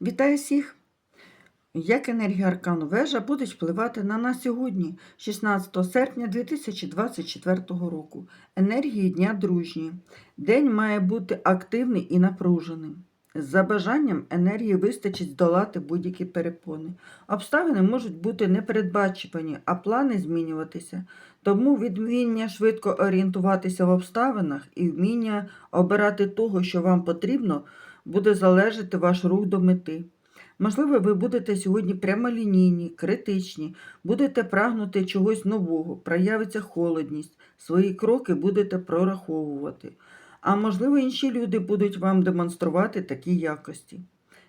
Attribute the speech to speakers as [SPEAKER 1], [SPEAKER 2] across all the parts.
[SPEAKER 1] Вітаю всіх! Як енергія аркану вежа буде впливати на нас сьогодні, 16 серпня 2024 року. Енергії Дня дружні. День має бути активний і напруженим. За бажанням енергії вистачить здолати будь-які перепони. Обставини можуть бути непередбачувані, а плани змінюватися. Тому від вміння швидко орієнтуватися в обставинах і вміння обирати того, що вам потрібно, буде залежати ваш рух до мети. Можливо, ви будете сьогодні прямолінійні, критичні, будете прагнути чогось нового, проявиться холодність, свої кроки будете прораховувати. А можливо, інші люди будуть вам демонструвати такі якості.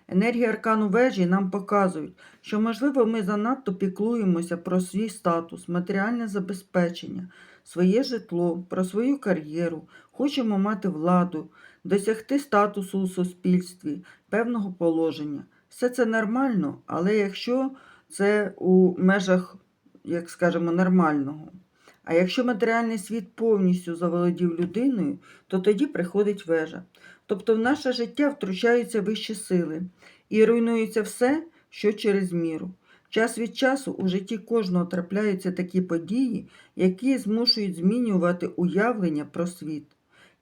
[SPEAKER 1] Енергії аркану вежі нам показують, що, можливо, ми занадто піклуємося про свій статус, матеріальне забезпечення, своє житло, про свою кар'єру, хочемо мати владу, досягти статусу у суспільстві, певного положення. Все це нормально, але якщо це у межах, як скажемо, нормального. А якщо матеріальний світ повністю заволодів людиною, то тоді приходить вежа. Тобто в наше життя втручаються вищі сили і руйнується все, що через міру. Час від часу у житті кожного трапляються такі події, які змушують змінювати уявлення про світ.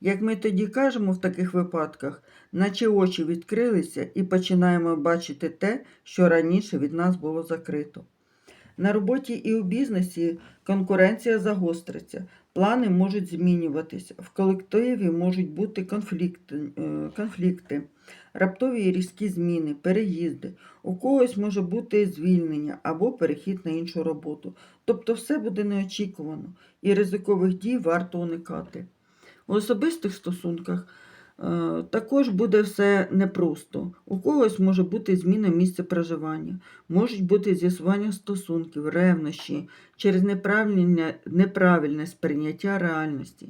[SPEAKER 1] Як ми тоді кажемо в таких випадках, наче очі відкрилися і починаємо бачити те, що раніше від нас було закрито. На роботі і у бізнесі конкуренція загостриться, плани можуть змінюватися, в колективі можуть бути конфлікти, е, конфлікти, раптові різкі зміни, переїзди. У когось може бути звільнення або перехід на іншу роботу. Тобто все буде неочікувано і ризикових дій варто уникати. У особистих стосунках е, також буде все непросто. У когось може бути зміна місця проживання, можуть бути з'ясування стосунків, ревнощі через неправильне, неправильне сприйняття реальності.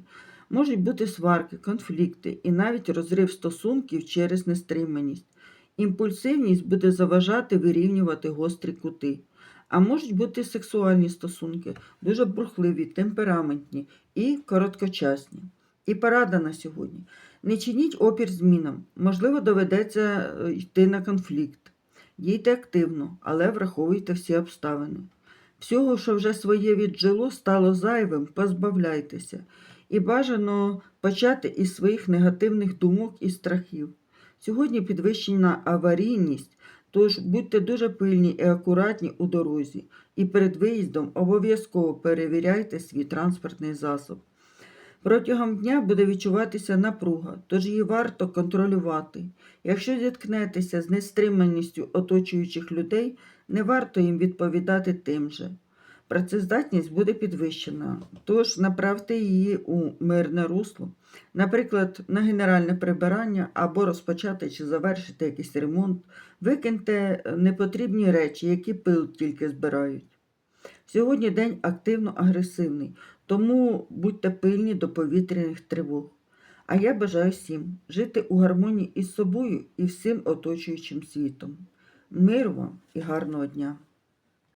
[SPEAKER 1] Можуть бути сварки, конфлікти і навіть розрив стосунків через нестриманість. Імпульсивність буде заважати вирівнювати гострі кути. А можуть бути сексуальні стосунки, дуже бурхливі, темпераментні і короткочасні. І порада на сьогодні. Не чиніть опір змінам. Можливо, доведеться е, йти на конфлікт. Дійте активно, але враховуйте всі обставини. Всього, що вже своє віджило, стало зайвим, позбавляйтеся. І бажано почати із своїх негативних думок і страхів. Сьогодні підвищена аварійність, тож будьте дуже пильні і акуратні у дорозі. І перед виїздом обов'язково перевіряйте свій транспортний засоб. Протягом дня буде відчуватися напруга, тож її варто контролювати. Якщо зіткнетеся з нестриманістю оточуючих людей, не варто їм відповідати тим же. Працездатність буде підвищена, тож направте її у мирне русло, наприклад, на генеральне прибирання або розпочати чи завершити якийсь ремонт, викиньте непотрібні речі, які пил тільки збирають. Сьогодні день активно агресивний, тому будьте пильні до повітряних тривог. А я бажаю всім жити у гармонії із собою і всім оточуючим світом. Миру вам і гарного дня!